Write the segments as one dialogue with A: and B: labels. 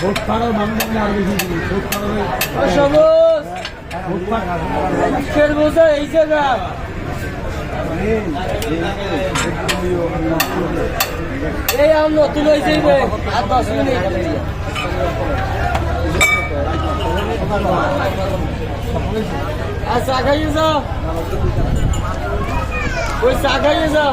A: Vote পাড়ার মানুষ আর বেশি ভোট পাড়ার
B: বোঝা এই জায়গা। এই আম নতুন হয়েছে আর দশ মিনিট। আর চা খাইয়ে যাও। ওই চা খাইয়ে যাও।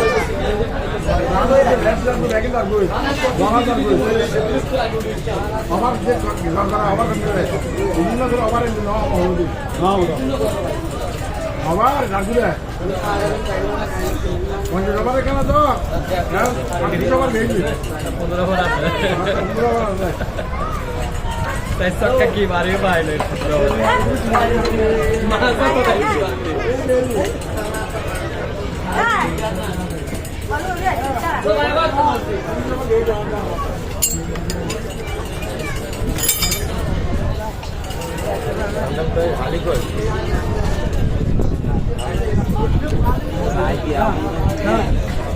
A: আবার রাজুলে পঞ্চাশ আবার কেন তো পঞ্চাশ আবার ভেঙে
C: পনেরো বার আছে তাই সবটা কি বাড়ি বাইরে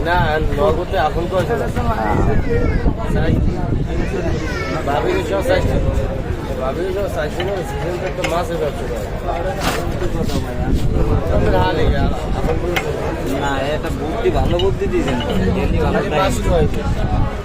B: না নগদে এখন কয়েছে ভাবির সব চাইছে ভাবির সব চাইছে না সিজন তো মাছের ব্যবসা করে হাল এখন
D: না এটা বুদ্ধি ভালো বুদ্ধি দিয়েছেন। ভালো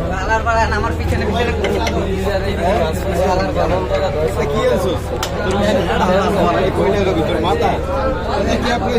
D: আলার পাড়া আমার পিছনে পিছনে
A: কি আছো মাথা। কি আপনি